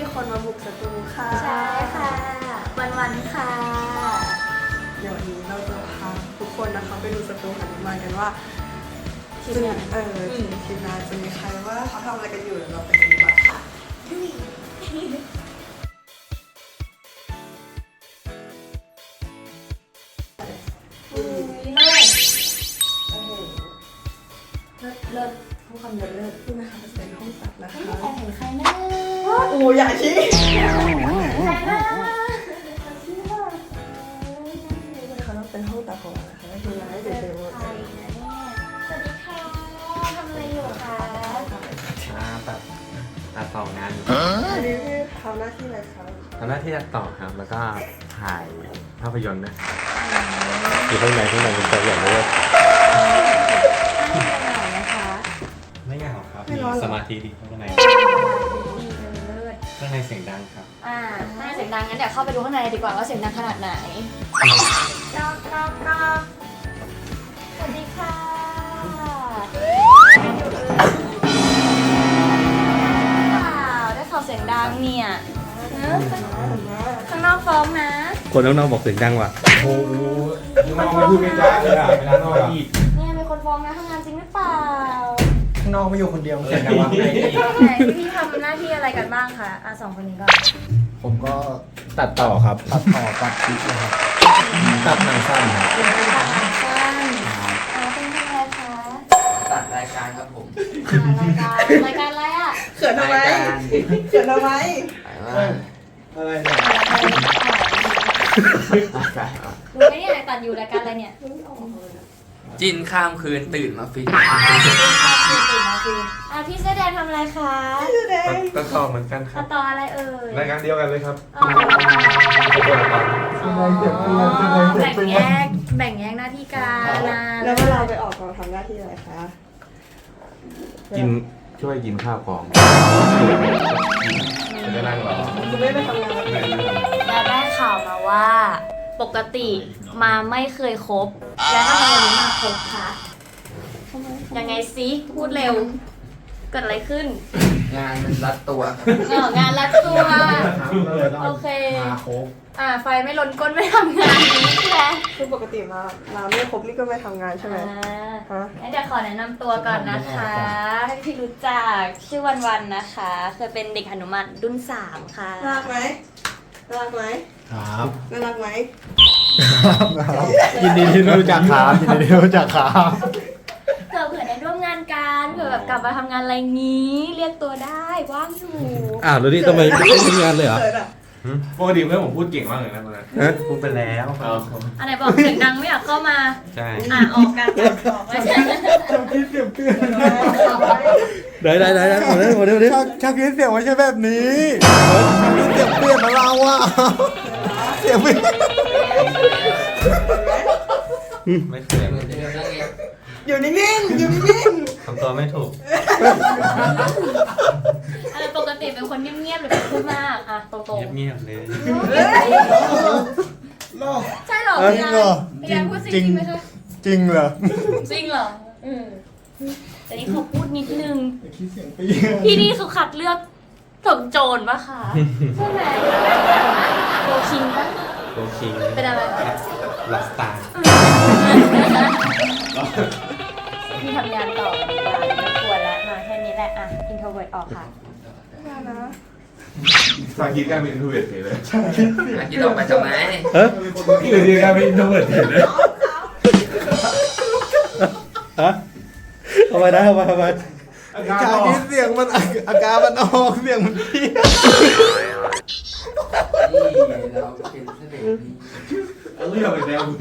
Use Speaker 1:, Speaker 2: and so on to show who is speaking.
Speaker 1: มีคนมาบุกสตูค่ะ
Speaker 2: ใช่ค่ะ วันวันๆค่ะ
Speaker 1: เดี๋ยววันนี้เราจะพาทุกคนนะคะไปดูสตูหันุมานกันว่า
Speaker 2: ทีมงาน
Speaker 1: เออทีมทีมงานจะมีใครว่าเขาทำอะไรกันอยู่เดี๋ยวเราไปดูกันค่ะ
Speaker 2: อุ้ยเลิศ
Speaker 1: โอ้โห
Speaker 2: เลิศเลิศ ผู้คำเลิศเลิศ
Speaker 1: นี่นะคะเป็นห้องตัดนะคะ
Speaker 2: ไม่เห็นใครนะ
Speaker 1: โอ้อย่าชี้
Speaker 2: ใครนะ
Speaker 1: เขาต้องเป็นห้องตัดของเรานะคะทีมงานให้เด็กๆหมด
Speaker 2: ใคร
Speaker 1: เลย
Speaker 2: นะเนี่ยสวัสดีค่ะทำอะไรอยู่คะ
Speaker 3: อ่าตัดตัดต่องานอั
Speaker 1: นนี้พี่ทำหน้าที่อะไรคะ
Speaker 3: ทำหน้าที่ตัดต่อครับ แล้วก็ถ่ายภาพยนตร์ด้วยอยู่ข้างในข้างในเป็นตัวอย่างด้วย
Speaker 2: ไม่
Speaker 3: เหงาครับมีสมาธิดีข้างใน
Speaker 2: ดีเลิศ
Speaker 3: ข้างในเสียงดังครับ
Speaker 2: อ่าถ้าเสียงดังงั้นเดี๋ยวเข้าไปดูข้างในดีกว่าว่าเสียงดังขนาดไหนนอกนอกนอกสวัสดีค่ะว้าวได้ข่าวเสียงดังเนี่ยเออข้างนอกฟ้องนะ
Speaker 3: คนข้างนอกบอกเสียงดังว่ะ
Speaker 4: โอ้โหน้องไม่พูดไม่ได้เลยอะเวลานอกอะ
Speaker 2: เนี่ยมีคนฟ้องนะทำงานจริงหรือเปล่า
Speaker 4: ข้างนอกไม่อยู่คนเดียวเสียงดังวะข้างในนี่
Speaker 2: ไหนพี่ทำหน้าที่อะไรกันบ้างคะอะสองคนนี้ก่อน
Speaker 4: ผมก็ตัดต่อครับ ตัดต่อตัดคลิปนะครับ
Speaker 3: ตัดหนังสั้นครับ
Speaker 2: ตัดหนังสั้นอ่าเป็นทำอะไรคะ
Speaker 5: ตัดรายการครับผม
Speaker 2: อ่ารายการรายการอะไรอะ
Speaker 1: เขินทำไม
Speaker 5: รายการ
Speaker 1: เขินทำไม
Speaker 5: อะไรวะ
Speaker 4: อะไรเนี่ย
Speaker 2: รู้ไหมเนี่ยตัดอยู่รายการอะไรเนี่ย
Speaker 5: จินข้ามคืนตื่นมาฟิต
Speaker 2: ตื่นมา คืออะพี่เสื้อแดงทำอะไรคะ
Speaker 3: ตัดต่อเหมือนกันค
Speaker 2: ตั
Speaker 3: รั
Speaker 2: ด
Speaker 3: บ
Speaker 2: ต่ออะไรเอ่ย
Speaker 3: รายการเดียวกันเลยครับ
Speaker 2: อ๋ออ๋อแบ่งแยกแบ่งแยกหน้าที่การนะ
Speaker 1: แล้วเวลาไปออกกองทำหน้าที่อะไรคะ
Speaker 3: กินช่วยกินข้าวกล่องจะได้นั่งรอ
Speaker 1: คุณไม่ไปทำงาน แล้ว
Speaker 2: แล้วได้ข่าวมาว่า ปกติมาไม่เคยครบแล้วทำไมวันนี้มาครบคะ ยังไงซิพูดเร็ว เกิดอะไรขึ้น
Speaker 5: งานมันรัดตัว
Speaker 2: เอองานรัดตัว
Speaker 4: ก็เลยต้อง
Speaker 2: โอเค
Speaker 4: มาโค้ง
Speaker 2: อ่า ไฟไม่ลนก้นไม่ทำงานนี้ใช่ไหม
Speaker 1: คือปกติมามาไม่ครบนี่ก็ไม่ทำงานใช่ไหม
Speaker 2: อ่า
Speaker 1: ฮะ
Speaker 2: งั้นเดี๋ยวขอแนะนำตัวก่อนนะคะ ให้พี่รู้จักชื่อวันวันนะคะ เคยเป็นเด็กหนุมานรุ่นสามค่ะ
Speaker 1: น่ารักไหมน่ารักไหม
Speaker 4: ครับ
Speaker 1: น่ารักไหม
Speaker 4: ยินดีที่รู้จักครับยินดีที่รู้จักครับ
Speaker 2: ผื่อแบบกลับมาทำงานอะไรงี้ เรียกตัวได้ว่างอยู่
Speaker 3: อ้าวแล้วนี่ทำไมไม่ทำงานเลยเหรอ
Speaker 1: เขินอะ
Speaker 6: ปกติเพื่อนผมพูดเก่งมากเลยนะคนนั้น
Speaker 3: ฮะ พูดไปแล้ว
Speaker 2: อันไหนบอกเสียงดังไม่อยากเข้ามา
Speaker 3: ใช่
Speaker 2: อะออกกันออกไม่ใช่
Speaker 4: ชอบคิดเสียงเพื่อน
Speaker 3: ได้ได้ได้ได้หมดเลยหมดเลย
Speaker 4: ชอบชอบคิดเสียงไม่ใช่แบบนี้ชอบคิดเสียงเปลี่ยนมาเราอะเสียงเปลี่ยน
Speaker 3: ไม่เคย
Speaker 5: เหมือนเดิมแล้วไง
Speaker 1: อยู่นิ่งๆอยู่นิ่ง
Speaker 3: ทำตัวไม่ถูก
Speaker 2: อะไรปกติเป็นคนเงียบๆหรือเป็นพูดมากอะตรง
Speaker 3: เงียบๆเลย
Speaker 2: ๆใช่เหรอ
Speaker 4: จริงเหรอ
Speaker 2: พี่
Speaker 4: จริ
Speaker 2: แอน
Speaker 4: ง
Speaker 2: พูดจ
Speaker 4: จริ
Speaker 2: ริ
Speaker 4: ง
Speaker 2: ง ไหมคะ
Speaker 4: จริงเหรอ
Speaker 2: จริงเหรออืมแต่นี่เขาพูดนิดนึง
Speaker 4: คิดเสียงเปลี่ยน
Speaker 2: ที่นี่เขาคัดเลือกถงโจรปะคะใช่ไหมโกคิงปะ
Speaker 3: โกคิง
Speaker 2: เป็นอะไร
Speaker 3: ลักสตาร์
Speaker 2: พี่ทำงานต่อดีกว่าไม่ควรแล้วมาแค่นี้แหละอะ introvert ออกค่ะ
Speaker 1: ๆมานะ
Speaker 6: สาคิดการเป็นอินโทรเวิร์ดเลย
Speaker 5: อะคิดออกไปทำไม
Speaker 3: เอ๊ะ
Speaker 6: คิดการเป็นอินโทรเวิร์ดเลย
Speaker 3: ฮะทำไมนะทำไมทำไม
Speaker 4: ชาคิดเสียงมันอาการมันออกเสียงมันเปลี่ยน
Speaker 5: นี่เราเป็นเสน่ห์ดี
Speaker 6: เรื่องไปแนวมือ